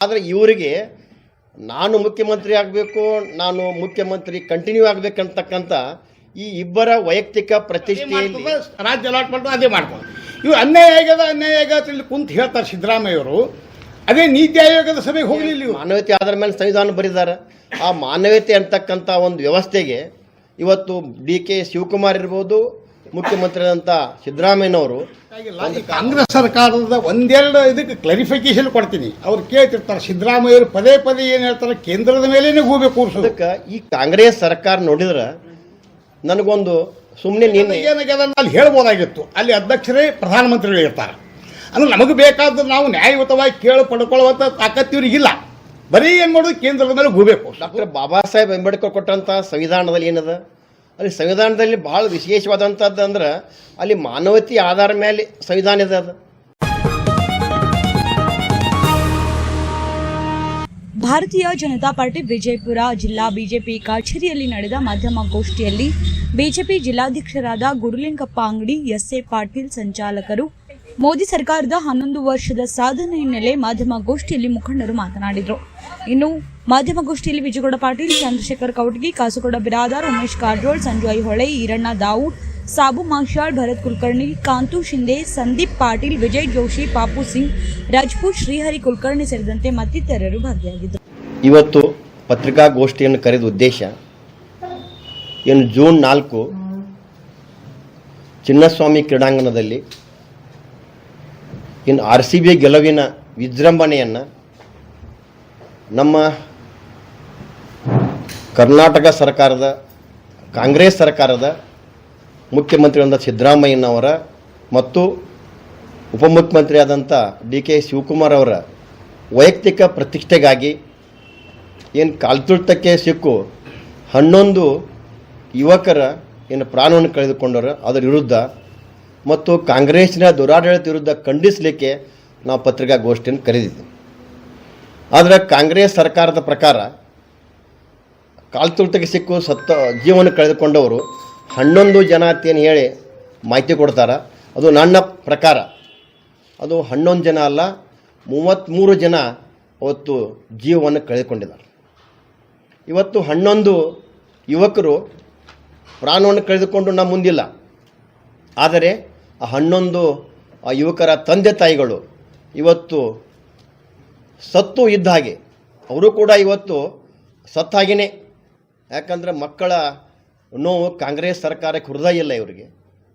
ಆದರೆ ಇವರಿಗೆ ನಾನು ಮುಖ್ಯಮಂತ್ರಿ ಆಗಬೇಕು ನಾನು ಮುಖ್ಯಮಂತ್ರಿ ಕಂಟಿನ್ಯೂ ಆಗಬೇಕಂತಕ್ಕಂಥ ಈ ಇಬ್ಬರ ವೈಯಕ್ತಿಕ ಪ್ರತಿಷ್ಠೆ ರಾಜ್ಯ ಅಲಾಟ್ಮೆಂಟ್ ಅದೇ ಮಾಡ್ಕೊಂಡು. ಇವ್ರು ಅನ್ಯಾಯ ಆಗ್ಯದ ಅನ್ಯಾಯ ಆಗ್ಯದ ಇಲ್ಲಿ ಕುಂತ ಹೇಳ್ತಾರೆ ಸಿದ್ದರಾಮಯ್ಯವರು. ಅದೇ ನೀತಿ ಆಯೋಗದ ಸಭೆಗೆ ಹೋಗಲಿಲ್ಲ ಮಾನವೀಯತೆ ಆಧಾರ ಮೇಲೆ ಸಂವಿಧಾನ ಬರೆದಿದ್ದಾರೆ ಆ ಮಾನವೀಯತೆ ಅಂತಕ್ಕಂಥ ಒಂದು ವ್ಯವಸ್ಥೆಗೆ ಇವತ್ತು ಡಿ ಕೆ ಶಿವಕುಮಾರ್ ಇರ್ಬೋದು ಮುಖ್ಯಮಂತ್ರಿ ಅಂತ ಸಿದ್ದರಾಮಯ್ಯನವರು ಕಾಂಗ್ರೆಸ್ ಸರ್ಕಾರದ ಒಂದೆರಡು ಇದಕ್ಕೆ ಕ್ಲಾರಿಫಿಕೇಶನ್ ಕೊಡ್ತೀನಿ. ಅವ್ರು ಕೇಳ್ತಿರ್ತಾರೆ ಸಿದ್ದರಾಮಯ್ಯರು ಪದೇ ಪದೇ ಏನು ಹೇಳ್ತಾರೆ ಕೇಂದ್ರದ ಮೇಲೇನೆ ಗೂಬೆ ಕೂರಿಸೋದು. ಅದಕ್ಕೆ ಈ ಕಾಂಗ್ರೆಸ್ ಸರ್ಕಾರ ನೋಡಿದ್ರೆ ನನಗೊಂದು ಸುಮ್ಮನೆ ನೀನು ಏನಾಗ್ಯದ ಅಲ್ಲಿ ಹೇಳ್ಬೋದಾಗಿತ್ತು. ಅಲ್ಲಿ ಅಧ್ಯಕ್ಷರೇ ಪ್ರಧಾನಮಂತ್ರಿಗಳು ಇರ್ತಾರೆ. ಅಂದ್ರೆ ನಮಗೆ ಬೇಕಾದ ನಾವು ನ್ಯಾಯಯುತವಾಗಿ ಕೇಳಿ ಪಡ್ಕೊಳ್ಳುವಂಥ ತಾಕತ್ತು ಇವ್ರಿಗಿಲ್ಲ ಬರೀ ಏನು ಮಾಡೋದು ಕೇಂದ್ರದ ಮೇಲೆ ಗೂಬೆ ಡಾಕ್ಟರ್ ಬಾಬಾ ಸಾಹೇಬ್ ಅಂಬೇಡ್ಕರ್ ಕೊಟ್ಟಂಥ ಸಂವಿಧಾನದಲ್ಲಿ ಏನದ? ಅಲ್ಲಿ ಸಂವಿಧಾನದಲ್ಲಿ ಭಾಳ ವಿಶೇಷವಾದಂಥದ್ದು ಅಂದ್ರೆ ಅಲ್ಲಿ ಮಾನವತೆ ಆಧಾರ ಮೇಲೆ ಸಂವಿಧಾನ ಇದೆ ಅದು. ಭಾರತೀಯ ಜನತಾ ಪಾರ್ಟಿ ವಿಜಯಪುರ ಜಿಲ್ಲಾ ಬಿಜೆಪಿ ಕಚೇರಿಯಲ್ಲಿ ನಡೆದ ಮಾಧ್ಯಮ ಮಾಧ್ಯಮಗೋಷ್ಠಿಯಲ್ಲಿ ಬಿಜೆಪಿ ಜಿಲ್ಲಾಧ್ಯಕ್ಷರಾದ ಗುರುಲಿಂಗಪ್ಪ ಅಂಗಡಿ, ಎಸ್ಎ ಪಾಟೀಲ್ ಸಂಚಾಲಕರು, ಮೋದಿ ಸರ್ಕಾರದ ಹನ್ನೊಂದು ವರ್ಷದ ಸಾಧನೆ ಹಿನ್ನೆಲೆ ಮಾಧ್ಯಮಗೋಷ್ಠಿಯಲ್ಲಿ ಮುಖಂಡರು ಮಾತನಾಡಿದರು. ಇನ್ನು ಮಾಧ್ಯಮಗೋಷ್ಠಿಯಲ್ಲಿ ವಿಜಯಗೌಡ ಪಾಟೀಲ್, ಚಂದ್ರಶೇಖರ್ ಕೌಟಗಿ ಕಾಸುಗೌಡ ಬಿರಾದಾರ್, ಉಮೇಶ್ ಕಾರಜೋಳ್, ಸಂಜಯ್ ಹೊಳೆ, ಈರಣ್ಣ ದಾವೂದ್, ಸಾಬು ಮಾಂಶಾಳ್, ಭರತ್ ಕುಲಕರ್ಣಿ, ಕಾಂತು ಶಿಂದೆ ಸಂದೀಪ್ ಪಾಟೀಲ್, ವಿಜಯ್ ಜೋಶಿ, ಪಾಪು ಸಿಂಗ್ ರಾಜ್ಪೂತ್ ಶ್ರೀಹರಿ ಕುಲಕರ್ಣಿ ಸೇರಿದಂತೆ ಮತ್ತಿತರರು ಭಾಗಿಯಾಗಿದ್ದರು. ಇವತ್ತು ಪತ್ರಿಕಾಗೋಷ್ಠಿಯನ್ನು ಕರೆದ ಉದ್ದೇಶ ಏನು ಜೂನ್ ನಾಲ್ಕು ಚಿನ್ನಸ್ವಾಮಿ ಕ್ರೀಡಾಂಗಣದಲ್ಲಿ ಇನ್ನು ಆರ್ ಸಿ ಬಿ ಗೆಲುವಿನ ವಿಜೃಂಭಣೆಯನ್ನು ನಮ್ಮ ಕರ್ನಾಟಕ ಸರ್ಕಾರದ, ಕಾಂಗ್ರೆಸ್ ಸರ್ಕಾರದ ಮುಖ್ಯಮಂತ್ರಿಯಾದ ಸಿದ್ದರಾಮಯ್ಯನವರ ಮತ್ತು ಉಪಮುಖ್ಯಮಂತ್ರಿ ಆದಂಥ ಡಿ ಕೆ ಶಿವಕುಮಾರ್ ಅವರ ವೈಯಕ್ತಿಕ ಪ್ರತಿಷ್ಠೆಗಾಗಿ ಏನು ಕಾಲ್ತುಳ್ತಕ್ಕೆ ಸಿಕ್ಕು, ಹನ್ನೊಂದು ಯುವಕರ ಏನು ಪ್ರಾಣವನ್ನು ಕಳೆದುಕೊಂಡರು ಅದರ ವಿರುದ್ಧ ಮತ್ತು ಕಾಂಗ್ರೆಸ್ಸಿನ ದುರಾಡಳಿತ ವಿರುದ್ಧ ಖಂಡಿಸಲಿಕ್ಕೆ ನಾವು ಪತ್ರಿಕಾಗೋಷ್ಠಿಯನ್ನು ಕರೆದಿದ್ದೆವು. ಆದರೆ ಕಾಂಗ್ರೆಸ್ ಸರ್ಕಾರದ ಪ್ರಕಾರ ಕಾಲ್ತುಳ್ತಕ್ಕೆ ಸಿಕ್ಕು ಸತ್ತ ಜೀವನ ಕಳೆದುಕೊಂಡವರು ಹನ್ನೊಂದು ಜನ ಅಂತೇನು ಹೇಳಿ ಮಾಹಿತಿ ಕೊಡ್ತಾರೆ. ಅದು ನನ್ನ ಪ್ರಕಾರ. ಅದು ಹನ್ನೊಂದು ಜನ ಅಲ್ಲ ಮೂವತ್ತ್ಮೂರು ಜನ ಅವತ್ತು ಜೀವವನ್ನು ಕಳೆದುಕೊಂಡಿದ್ದಾರೆ. ಇವತ್ತು ಹನ್ನೊಂದು ಯುವಕರು ಪ್ರಾಣವನ್ನು ಕಳೆದುಕೊಂಡು ನಮ್ಮ ಮುಂದಿಲ್ಲ. ಆದರೆ ಆ ಹನ್ನೊಂದು ಆ ಯುವಕರ ತಂದೆ ತಾಯಿಗಳು ಇವತ್ತು ಸತ್ತು ಇದ್ದ ಹಾಗೆ, ಅವರು ಕೂಡ ಇವತ್ತು ಸತ್ತಾಗಿಯೇ ಯಾಕಂದರೆ ಮಕ್ಕಳ ನೋವು ಕಾಂಗ್ರೆಸ್ ಸರ್ಕಾರಕ್ಕೆ ಹೃದಯ ಇಲ್ಲ ಇವರಿಗೆ.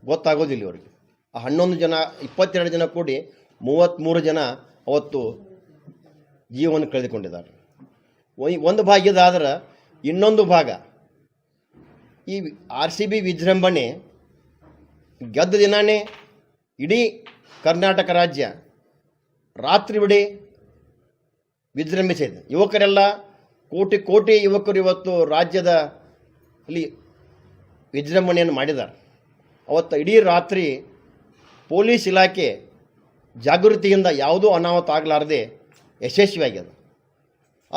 ಗೊತ್ತಾಗೋದಿಲ್ಲ ಇವರಿಗೆ. ಆ ಹನ್ನೊಂದು ಜನ, ಇಪ್ಪತ್ತೆರಡು ಜನ ಕೂಡಿ ಮೂವತ್ತ್ಮೂರು ಜನ ಅವತ್ತು ಜೀವವನ್ನು ಕಳೆದುಕೊಂಡಿದ್ದಾರೆ. ಒಂದು ಭಾಗ್ಯದಾದ್ರೆ ಇನ್ನೊಂದು ಭಾಗ. ಈ ಆರ್ ಸಿ ಬಿ ವಿಜೃಂಭಣೆ ಗೆದ್ದ ದಿನಾನೇ ಇಡೀ ಕರ್ನಾಟಕ ರಾಜ್ಯ ರಾತ್ರಿ ಬಿಡಿ ವಿಜೃಂಭಿಸಿದೆ. ಯುವಕರೆಲ್ಲ ಕೋಟಿ ಕೋಟಿ ಯುವಕರು ಇವತ್ತು ರಾಜ್ಯದ ಅಲ್ಲಿ ವಿಜೃಂಭಣೆಯನ್ನು ಮಾಡಿದ್ದಾರೆ. ಅವತ್ತು ಇಡೀ ರಾತ್ರಿ ಪೊಲೀಸ್ ಇಲಾಖೆ ಜಾಗೃತಿಯಿಂದ ಯಾವುದೂ ಅನಾಹುತ ಆಗಲಾರದೆ ಯಶಸ್ವಿಯಾಗಿದೆ.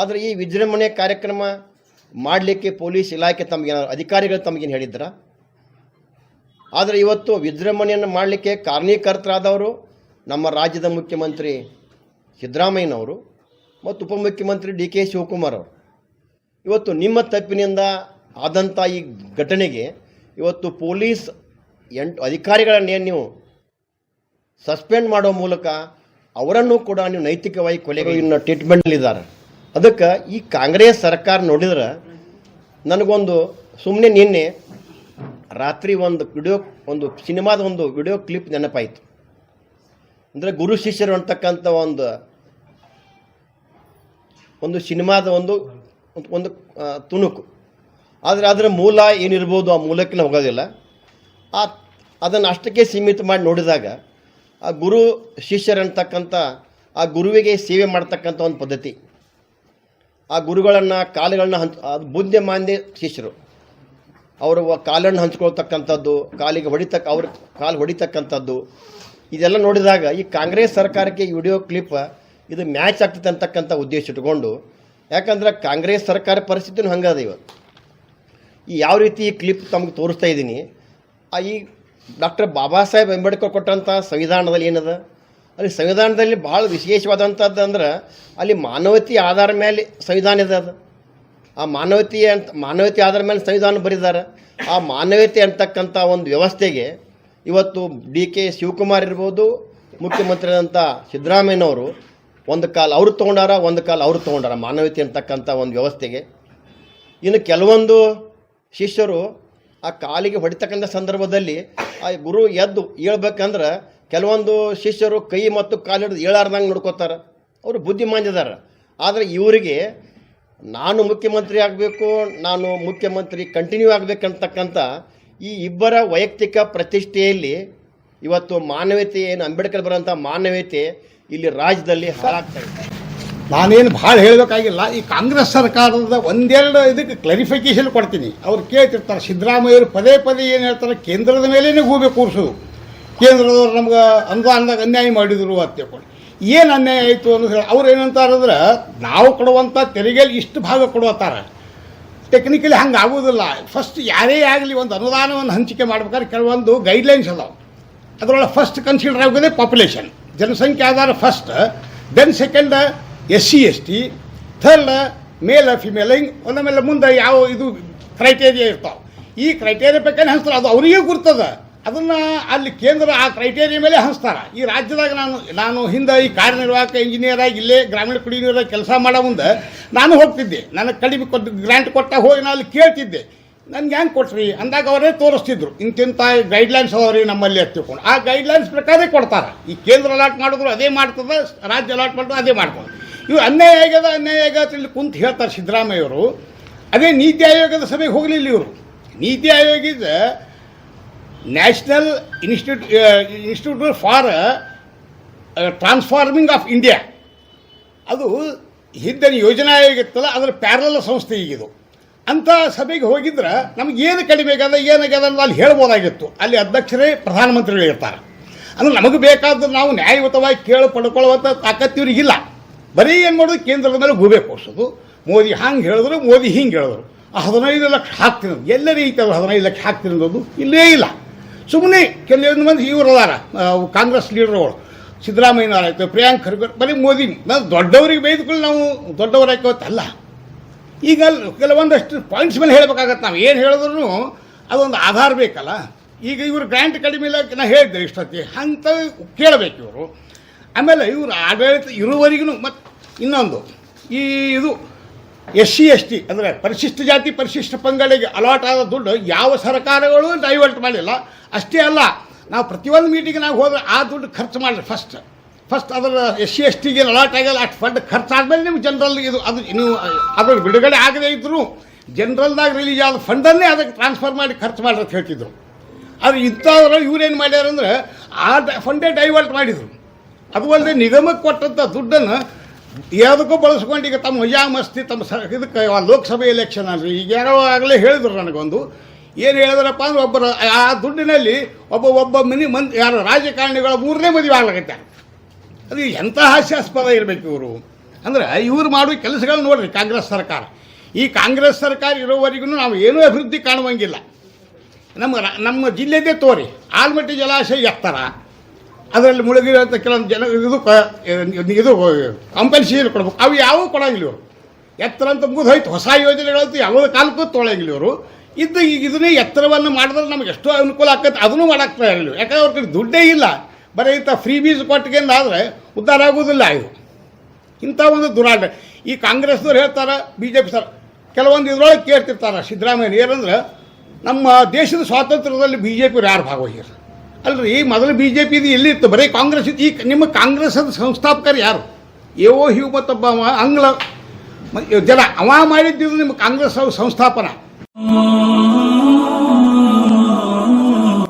ಆದರೆ ಈ ವಿಜೃಂಭಣೆ ಕಾರ್ಯಕ್ರಮ ಮಾಡಲಿಕ್ಕೆ ಪೊಲೀಸ್ ಇಲಾಖೆ ತಮಗೇನ ಅಧಿಕಾರಿಗಳು ತಮಗೇನು ಹೇಳಿದ್ರ? ಆದರೆ ಇವತ್ತು ವಿಜೃಂಭಣೆಯನ್ನು ಮಾಡಲಿಕ್ಕೆ ಕಾರಣೀಕರ್ತರಾದವರು ನಮ್ಮ ರಾಜ್ಯದ ಮುಖ್ಯಮಂತ್ರಿ ಸಿದ್ದರಾಮಯ್ಯನವರು ಮತ್ತು ಉಪಮುಖ್ಯಮಂತ್ರಿ ಡಿ ಕೆ ಶಿವಕುಮಾರ್ ಅವರು. ಇವತ್ತು ನಿಮ್ಮ ತಪ್ಪಿನಿಂದ ಆದಂಥ ಈ ಘಟನೆಗೆ ಇವತ್ತು ಪೊಲೀಸ್ ಎಂಟು ಅಧಿಕಾರಿಗಳನ್ನೇ ನೀವು ಸಸ್ಪೆಂಡ್ ಮಾಡೋ ಮೂಲಕ ಅವರನ್ನು ಕೂಡ ನೀವು ನೈತಿಕವಾಗಿ ಕೊಲೆಗಳಿನ ಟ್ರೀಟ್ಮೆಂಟ್ಲಿದ್ದಾರೆ ಅದಕ್ಕೆ ಈ ಕಾಂಗ್ರೆಸ್ ಸರ್ಕಾರ ನೋಡಿದ್ರೆ ನನಗೊಂದು ಸುಮ್ಮನೆ ನಿನ್ನೆ ರಾತ್ರಿ ಒಂದು ವಿಡಿಯೋ, ಒಂದು ಸಿನಿಮಾದ ಒಂದು ವಿಡಿಯೋ ಕ್ಲಿಪ್ ನೆನಪಾಯಿತು. ಅಂದರೆ ಗುರು ಶಿಷ್ಯರು ಅಂತಕ್ಕಂಥ ಒಂದು ಒಂದು ಸಿನಿಮಾದ ಒಂದು ಒಂದು ತುಣುಕು. ಆದರೆ ಅದರ ಮೂಲ ಏನಿರ್ಬೋದು ಆ ಮೂಲಕ್ಕೆ ನಾವು ಹೋಗೋದಿಲ್ಲ ಆ, ಅದನ್ನು ಅಷ್ಟಕ್ಕೆ ಸೀಮಿತ ಮಾಡಿ ನೋಡಿದಾಗ ಆ ಗುರು ಶಿಷ್ಯರಂತಕ್ಕಂಥ, ಆ ಗುರುವಿಗೆ ಸೇವೆ ಮಾಡ್ತಕ್ಕಂಥ ಒಂದು ಪದ್ಧತಿ. ಆ ಗುರುಗಳನ್ನು, ಕಾಲುಗಳನ್ನ ಹಂಚ್ ಬುದ್ಧಿ ಮಾಂದ್ಯ ಶಿಷ್ಯರು. ಅವರು ಕಾಲನ್ನು ಹಂಚ್ಕೊಳ್ತಕ್ಕಂಥದ್ದು, ಕಾಲಿಗೆ ಹೊಡಿತಕ್ಕ, ಅವ್ರ ಕಾಲು ಹೊಡಿತಕ್ಕಂಥದ್ದು. ಇದೆಲ್ಲ ನೋಡಿದಾಗ ಈ ಕಾಂಗ್ರೆಸ್ ಸರ್ಕಾರಕ್ಕೆ ಈ ವಿಡಿಯೋ ಕ್ಲಿಪ್ ಇದು ಮ್ಯಾಚ್ ಆಗ್ತದೆ ಅಂತಕ್ಕಂಥ ಉದ್ದೇಶ ಇಟ್ಕೊಂಡು ಯಾಕಂದ್ರೆ ಕಾಂಗ್ರೆಸ್ ಸರ್ಕಾರ ಪರಿಸ್ಥಿತಿನೂ ಹಂಗದ ಇವತ್ತು ಈ ಯಾವ ರೀತಿ ಈ ಕ್ಲಿಪ್ ತಮಗೆ ತೋರಿಸ್ತಾ ಇದ್ದೀನಿ ಈ ಡಾಕ್ಟರ್ ಬಾಬಾ ಸಾಹೇಬ್ ಅಂಬೇಡ್ಕರ್ ಕೊಟ್ಟಂಥ ಸಂವಿಧಾನದಲ್ಲಿ ಏನದ? ಅಲ್ಲಿ ಸಂವಿಧಾನದಲ್ಲಿ ಭಾಳ ವಿಶೇಷವಾದಂಥದ್ದು ಅಂದ್ರೆ ಅಲ್ಲಿ ಮಾನವತೆ ಆಧಾರ ಮೇಲೆ ಸಂವಿಧಾನ ಇದೆ ಅದು. ಆ ಮಾನವತೆ ಅಂತ ಮಾನವತೆ ಆಧಾರ ಮೇಲೆ ಸಂವಿಧಾನ ಬರೆದಿದ್ದಾರೆ ಆ ಮಾನವತೆ ಅಂತಕ್ಕಂಥ ಒಂದು ವ್ಯವಸ್ಥೆಗೆ ಇವತ್ತು ಡಿ ಕೆ ಶಿವಕುಮಾರ್ ಇರ್ಬೋದು ಮುಖ್ಯಮಂತ್ರಿ ಆದಂಥ ಸಿದ್ದರಾಮಯ್ಯನವರು ಒಂದು ಕಾಲ ಅವರು ತೊಗೊಂಡಾರ, ಒಂದು ಕಾಲ ಅವರು ತೊಗೊಂಡಾರ. ಮಾನವೀಯತೆ ಅಂತಕ್ಕಂಥ ಒಂದು ವ್ಯವಸ್ಥೆಗೆ. ಇನ್ನು ಕೆಲವೊಂದು ಶಿಷ್ಯರು ಆ ಕಾಲಿಗೆ ಹೊಡಿತಕ್ಕಂಥ ಸಂದರ್ಭದಲ್ಲಿ ಆ ಗುರು ಎದ್ದು ಹೇಳ್ಬೇಕಂದ್ರೆ ಕೆಲವೊಂದು ಶಿಷ್ಯರು ಕೈ ಮತ್ತು ಕಾಲು ಹಿಡಿದು ಏಳಾರ್ದಂಗೆ ನೋಡ್ಕೋತಾರೆ. ಅವರು ಬುದ್ಧಿಮಾಂದಿದಾರ ಆದರೆ ಇವರಿಗೆ ನಾನು ಮುಖ್ಯಮಂತ್ರಿ ಆಗಬೇಕು, ನಾನು ಮುಖ್ಯಮಂತ್ರಿ ಕಂಟಿನ್ಯೂ ಆಗಬೇಕಂತಕ್ಕಂಥ ಈ ಇಬ್ಬರ ವೈಯಕ್ತಿಕ ಪ್ರತಿಷ್ಠೆಯಲ್ಲಿ ಇವತ್ತು ಮಾನವೀಯತೆ ಏನು ಅಂಬೇಡ್ಕರ್ ಬರೋಂಥ ಮಾನವೀಯತೆ ಇಲ್ಲಿ ರಾಜ್ಯದಲ್ಲಿ ಹಾಳಾಗ್ತಾ ಇದೆ. ನಾನೇನು ಭಾಳ ಹೇಳಬೇಕಾಗಿಲ್ಲ, ಈ ಕಾಂಗ್ರೆಸ್ ಸರ್ಕಾರದ ಒಂದೆರಡು ಇದಕ್ಕೆ ಕ್ಲಾರಿಫಿಕೇಶನ್ ಕೊಡ್ತೀನಿ. ಅವ್ರು ಕೇಳ್ತಿರ್ತಾರೆ, ಸಿದ್ದರಾಮಯ್ಯವರು ಪದೇ ಪದೇ ಏನು ಹೇಳ್ತಾರೆ, ಕೇಂದ್ರದ ಮೇಲೇ ಗೂಬೆ ಕೂರಿಸೋದು ಕೇಂದ್ರದವ್ರು ನಮ್ಗೆ ಅನುದಾನದಾಗ ಅನ್ಯಾಯ ಮಾಡಿದರು ಅಂತ ಕೊಡಿ ಏನು ಅನ್ಯಾಯ ಆಯಿತು ಅಂತ ಹೇಳಿ, ಅವ್ರು ಏನಂತಾರಂದ್ರೆ ನಾವು ಕೊಡುವಂಥ ತೆರಿಗೆಯಲ್ಲಿ ಇಷ್ಟು ಭಾಗ ಕೊಡುವತ್ತಾರೆ ಟೆಕ್ನಿಕಲಿ ಹಂಗೆ ಆಗೋದಿಲ್ಲ ಫಸ್ಟ್ ಯಾರೇ ಆಗಲಿ ಒಂದು ಅನುದಾನವನ್ನು ಹಂಚಿಕೆ ಮಾಡ್ಬೇಕಾದ್ರೆ ಕೆಲವೊಂದು ಗೈಡ್ಲೈನ್ಸ್ ಅದಾವೆ. ಅದರೊಳಗೆ ಫಸ್ಟ್ ಕನ್ಸಿಡರ್ ಆಗೋದೇ ಪಾಪ್ಯುಲೇಷನ್ ಜನಸಂಖ್ಯೆ ಆಧಾರ first then second S C S T third male female ಹಿಂಗೆ ಒಂದಮೇಲೆ ಮುಂದೆ ಯಾವ ಇದು ಕ್ರೈಟೇರಿಯಾ ಇರ್ತಾವೆ. ಈ ಕ್ರೈಟೇರಿಯಾ ಬೇಕಾದ್ರೆ ಹಂಚ್ತಾರೆ? ಅದು ಅವರಿಗೆ ಗುರ್ತದೆ. ಅದನ್ನು ಅಲ್ಲಿ ಕೇಂದ್ರ ಆ ಕ್ರೈಟೇರಿಯಾ ಮೇಲೆ ಹಂಚ್ತಾರೆ. ಈ ರಾಜ್ಯದಾಗ ನಾನು ನಾನು ಹಿಂದೆ ಈ ಕಾರ್ಯನಿರ್ವಾಹಕ ಇಂಜಿನಿಯರ್ ಆಗಿ ಇಲ್ಲೇ ಗ್ರಾಮೀಣ ಕುಡಿ ನೀರಾಗಿ ಕೆಲಸ ಮಾಡೋ ಮುಂದೆ ನಾನು ಹೋಗ್ತಿದ್ದೆ. ನನಗೆ ಕಡಿಮೆ ಕೊಟ್ಟು ಗ್ರ್ಯಾಂಟ್ ಕೊಟ್ಟಾಗ ಹೋಗಿ ನಾನು ಅಲ್ಲಿ ಕೇಳ್ತಿದ್ದೆ. ನನ್ಗೆ ಹೆಂಗೆ ಕೊಟ್ರಿ? ಅಂದಾಗ ಅವರೇ ತೋರಿಸ್ತಿದ್ರು. ಇಂತಿಂಥ ಗೈಡ್ಲೈನ್ಸ್ ಅವ್ರಿ ನಮ್ಮಲ್ಲಿ ಅಂತ ತಿಳ್ಕೊಂಡು ಆ ಗೈಡ್ಲೈನ್ಸ್ ಪ್ರಕಾರೇ ಕೊಡ್ತಾರೆ. ಈ ಕೇಂದ್ರ ಅಲಾಟ್ ಮಾಡಿದ್ರು ಅದೇ ಮಾಡ್ತದೆ, ರಾಜ್ಯ ಅಲಾಟ್ ಮಾಡಿದ್ರು ಅದೇ ಮಾಡ್ಕೊಂಡು ಇವು ಅನ್ಯಾಯ ಆಗ್ಯದ ಅನ್ಯಾಯ ಆಗ್ಯದ ಇಲ್ಲಿ ಕುಂತು ಹೇಳ್ತಾರೆ ಸಿದ್ದರಾಮಯ್ಯವರು ಅದೇ ನೀತಿ ಆಯೋಗದ ಸಭೆಗೆ ಹೋಗಲಿಲ್ಲ ಇವರು. ನೀತಿ ಆಯೋಗದ national institute institute for transforming of India ಅದು ಹಿಂದಿನ ಯೋಜನಾ ಆಯೋಗ ಇತ್ತಲ್ಲ ಅದರ ಪ್ಯಾರಲ ಸಂಸ್ಥೆ ಈಗಿದು. ಅಂಥ ಸಭೆಗೆ ಹೋಗಿದ್ರೆ ನಮ್ಗೆ ಏನು ಕಡಿಮೆ ಆಗ್ಯದ ಏನಾಗ್ಯದ ಅನ್ನೋದು ಅಲ್ಲಿ ಹೇಳ್ಬೋದಾಗಿತ್ತು. ಅಲ್ಲಿ ಅಧ್ಯಕ್ಷರೇ ಪ್ರಧಾನಮಂತ್ರಿಗಳು ಇರ್ತಾರೆ. ಅಂದ್ರೆ ನಮಗೆ ಬೇಕಾದ ನಾವು ನ್ಯಾಯಯುತವಾಗಿ ಕೇಳಿ ಪಡ್ಕೊಳ್ಳುವಂಥ ತಾಕತ್ತು ಇವ್ರಿಗಿಲ್ಲ ಬರೀ ಏನು ಮಾಡೋದು? ಕೇಂದ್ರದ ಮೇಲೆ ಗೂಬೆ ಕೊಡಿಸೋದು ಮೋದಿ ಹಂಗೆ ಹೇಳಿದ್ರು, ಮೋದಿ ಹಿಂಗೆ ಹೇಳಿದ್ರು. ಹದಿನೈದು ಲಕ್ಷ ಹಾಕ್ತಿರೋದು. ಎಲ್ಲ ರೀತಿ ಐತೆ ಹದಿನೈದು ಲಕ್ಷ ಹಾಕ್ತಿರೋದು ಇಲ್ಲೇ ಇಲ್ಲ. ಸುಮ್ಮನೆ ಕೆಲವೊಂದು ಮಂದಿ ಇವರು ಅದಾರ ಕಾಂಗ್ರೆಸ್ ಲೀಡರ್ಗಳು ಸಿದ್ದರಾಮಯ್ಯನವರಾಯ್ತು, ಪ್ರಿಯಾಂಕ್ ಖರ್ಗೆ ಬರೀ ಮೋದಿ. ನಾವು ದೊಡ್ಡವರಿಗೆ ಬೈದ್ಕೊಳ್ಳಿ ನಾವು ದೊಡ್ಡವರಾಯ್ಕೋತಲ್ಲ ಈಗ ಕೆಲವೊಂದಷ್ಟು ಪಾಯಿಂಟ್ಸ್ ಮೇಲೆ ಹೇಳಬೇಕಾಗತ್ತೆ ನಾವು. ಏನು ಹೇಳಿದ್ರು ಅದೊಂದು ಆಧಾರ ಬೇಕಲ್ಲ. ಈಗ ಇವರು ಗ್ರ್ಯಾಂಟ್ ಕಡಿಮೆ ಇಲ್ಲ ನಾ ಹೇಳಿದ್ದೆ ಇಷ್ಟೊತ್ತಿ ಅಂತ ಕೇಳಬೇಕು ಇವರು. ಆಮೇಲೆ ಇವರು ಆಡಳಿತ ಇರುವವರೆಗೂ ಮತ್ತು ಇನ್ನೊಂದು. ಈ ಇದು ಎಸ್ ಸಿ, ಎಸ್ ಟಿ ಅಂದರೆ ಪರಿಶಿಷ್ಟ ಜಾತಿ, ಪರಿಶಿಷ್ಟ ಪಂಗಡಿಗೆ ಅಲಾಟ್ ಆದ ದುಡ್ಡು ಯಾವ ಸರ್ಕಾರಗಳು ಡೈವರ್ಟ್ ಮಾಡಿಲ್ಲ. ಅಷ್ಟೇ ಅಲ್ಲ, ನಾವು ಪ್ರತಿಯೊಂದು ಮೀಟಿಂಗ್ ನಾವು ಹೋದರೆ ಆ ದುಡ್ಡು ಖರ್ಚು ಮಾಡಿರಿ ಫಸ್ಟ್ ಫಸ್ಟ್ ಅದರ ಎಸ್ ಸಿ ಎಸ್ ಟಿಗೆ ಅಲಾಟ್ ಆಗಲ್ಲ ಅಷ್ಟು ಫಂಡ್ ಖರ್ಚಾದ್ಮೇಲೆ ನೀವು ಜನರಲ್ ಇದು ಅದು ನೀವು ಅದ್ರ ಬಿಡುಗಡೆ ಆಗದೆ ಇದ್ದರೂ ಜನರಲ್ದಾಗ ರಿಲೀಸ್ ಆದ ಫಂಡನ್ನೇ ಅದಕ್ಕೆ ಟ್ರಾನ್ಸ್ಫರ್ ಮಾಡಿ ಖರ್ಚು ಮಾಡ್ರಿ ಅಂತ ಹೇಳ್ತಿದ್ರು. ಆದರೆ ಇಂಥವ್ರು ಇವ್ರೇನು ಮಾಡ್ಯಾರ ಅಂದ್ರೆ ಆ ಫಂಡೇ ಡೈವರ್ಟ್ ಮಾಡಿದರು. ಅದು ಅಲ್ಲದೆ ನಿಗಮಕ್ಕೆ ಕೊಟ್ಟಂಥ ದುಡ್ಡನ್ನು ಯಾವುದಕ್ಕೂ ಬಳಸ್ಕೊಂಡು ಈಗ ತಮ್ಮ ಮಜಾ ಮಸ್ತಿ ತಮ್ಮ ಸ ಇದಕ್ಕೆ ಲೋಕಸಭೆ ಎಲೆಕ್ಷನ್ ಅಲ್ರಿ ಈಗ ಯಾರೋ ಆಗಲೇ ಹೇಳಿದ್ರು ನನಗೊಂದು. ಏನು ಹೇಳಿದ್ರಪ್ಪ ಅಂದ್ರೆ ಒಬ್ಬರು ಆ ದುಡ್ಡಿನಲ್ಲಿ ಒಬ್ಬ ಒಬ್ಬ ಮಿನಿ ಮಂದಿ ಯಾರು ರಾಜಕಾರಣಿಗಳ ಮೂರನೇ ಮದುವೆ ಆಗ್ಲಾಗತ್ತೆ ಅದು ಎಂಥ ಹಾಸ್ಯಾಸ್ಪದ ಇರಬೇಕು ಇವರು? ಅಂದ್ರೆ ಇವ್ರು ಮಾಡುವ ಕೆಲಸಗಳು ನೋಡ್ರಿ ಕಾಂಗ್ರೆಸ್ ಸರ್ಕಾರ. ಈ ಕಾಂಗ್ರೆಸ್ ಸರ್ಕಾರ ಇರೋವರೆಗೂ ನಾವು ಏನೂ ಅಭಿವೃದ್ಧಿ ಕಾಣುವಂಗಿಲ್ಲ. ನಮ್ಮ ನಮ್ಮ ಜಿಲ್ಲೆದೇ ತೋರಿ, ಆಲ್ಮಟ್ಟಿ ಜಲಾಶಯ ಎತ್ತರ. ಅದರಲ್ಲಿ ಮುಳುಗಿರುವಂಥ ಕೆಲವೊಂದು ಜನ ಇದು ಇದು ಕಾಂಪನ್ಸೇಷನ್ ಕೊಡ್ಬೇಕು? ಅವು ಯಾವೂ ಕೊಡಂಗಿಲ್ಲ ಇವರು. ಎತ್ತರ ಅಂತ ಮುಗಿದು ಹೋಯ್ತು. ಹೊಸ ಯೋಜನೆಗಳಂತೂ ಯಾವುದೇ ಕಾಲಕ್ಕೂ ತೊಳೆಯಂಗಿಲ್ಲ ಇವರು. ಇದ್ದು ಈಗ ಇದನ್ನೇ ಎತ್ತರವನ್ನು ಮಾಡಿದ್ರೆ ನಮ್ಗೆ ಎಷ್ಟೋ ಅನುಕೂಲ ಆಗ್ತದೆ ಅದನ್ನು ಇರಲಿಲ್ಲ ಯಾಕಂದ್ರೆ ಅವ್ರ ದುಡ್ಡೇ ಇಲ್ಲ. ಬರೀ ಇಂಥ ಫ್ರೀ ಬೀಸ್ ಕೊಟ್ಟಿಗೆಂದು ಆದರೆ ಉದ್ಧಾರ ಆಗೋದಿಲ್ಲ ಇದು. ಇಂಥ ಒಂದು ದುರಾಡ. ಈ ಕಾಂಗ್ರೆಸ್ನವ್ರು ಹೇಳ್ತಾರೆ ಬಿ ಜೆ ಪಿ ಸರ್, ಕೆಲವೊಂದು ಇದ್ರೊಳಗೆ ಕೇಳ್ತಿರ್ತಾರೆ ಸಿದ್ದರಾಮಯ್ಯ ಏನಂದ್ರೆ, ನಮ್ಮ ದೇಶದ ಸ್ವಾತಂತ್ರ್ಯದಲ್ಲಿ ಬಿ ಜೆ ಪಿಯವ್ರು ಯಾರು ಭಾಗವಹಿಸ್ರು ಅಲ್ರಿ ಮೊದಲು ಬಿ ಜೆ ಪಿದು ಎಲ್ಲಿತ್ತು? ಬರೀ ಕಾಂಗ್ರೆಸ್ ಇತ್ತು. ಈ ನಿಮ್ಮ ಕಾಂಗ್ರೆಸ್ ಸಂಸ್ಥಾಪಕರು ಯಾರು? ಎವೋ ಹ್ಯೂ ಮತ್ತೊಬ್ಬ ಆಂಗ್ಲ ಜನ, ಅವ ಮಾಡಿದ್ದು ನಿಮ್ಮ ಕಾಂಗ್ರೆಸ್ ಸಂಸ್ಥಾಪನಾ.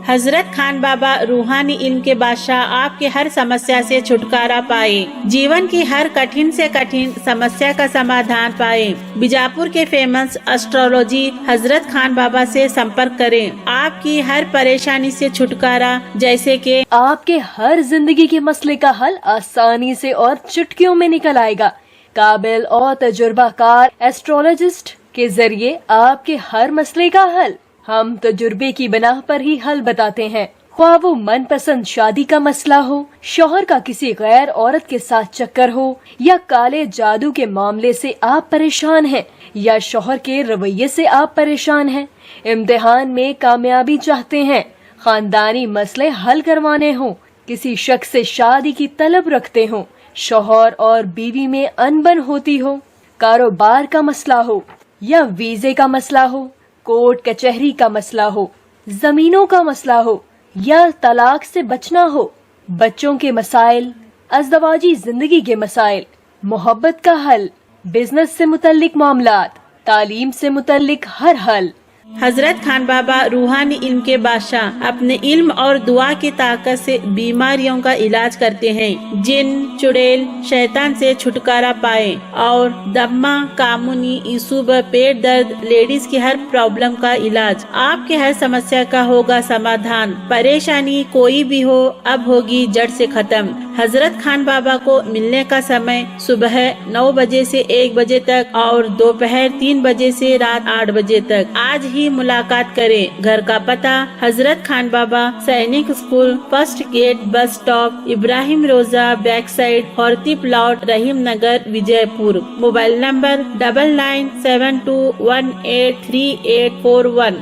हज़रत खान बाबा रूहानी इल्म के बादशाह आपके हर समस्या से छुटकारा पाए, जीवन की हर कठिन से कठिन समस्या का समाधान पाए। बीजापुर के फ़ेमस एस्ट्रोलॉजी हज़रत खान बाबा से संपर्क करें। आपकी हर परेशानी से छुटकारा, जैसे कि आपके हर ज़िंदगी के मसले का हल आसानी से और चुटकियों में निकल आएगा। काबिल और तजुर्बाकार एस्ट्रोलॉजिस्ट के ज़रिए आपके हर मसले का हल हम तजुर्बे की बिना पर ही हल बताते हैं। ख्वाह वो मनपसंद शादी का मसला हो, शोहर का किसी गैर औरत के साथ चक्कर हो, या काले जादू के मामले से आप परेशान हैं, या शोहर के रवैये से आप परेशान हैं। इम्तिहान में कामयाबी चाहते हैं, खानदानी मसले हल करवाने हो, किसी शख्स से शादी की तलब रखते हो, शोहर और बीवी में अनबन होती हो, कारोबार का मसला हो, या वीजे का मसला हो। कोर्ट कचहरी का मसला हो, जमीनों का मसला हो, या तलाक से बचना हो, बच्चों के मसाइल, अजदवाजी ज़िंदगी के मसाइल, मोहब्बत का हल, बिज़नेस से मुतलिक मामला तालीम से मुतलिक हर हल। हज़रत खान बाबा रूहानी इल्म के बादशाह अपने इल्म और दुआ की ताकत से बीमारियों का इलाज करते हैं। जिन, चुड़ैल, शैतान से छुटकारा पाए और दम्मा, कामुनी इसुब पेट दर्द, लेडीज़ की हर प्रॉब्लम का इलाज। आपके हर समस्या का होगा समाधान। परेशानी कोई भी हो, अब होगी जड़ से खत्म। हज़रत खान बाबा को मिलने का समय सुबह नौ बजे से एक बजे तक और दोपहर तीन बजे से रात आठ बजे तक। आज ही मुलाकात करें। घर का पता, Hazrat Khan Baba, Sainik school, first gate, bus stop, Ibrahim Roza back side Horti plot Rahim Nagar, Vijayapur. Mobile number double nine seven two one eight three eight four one.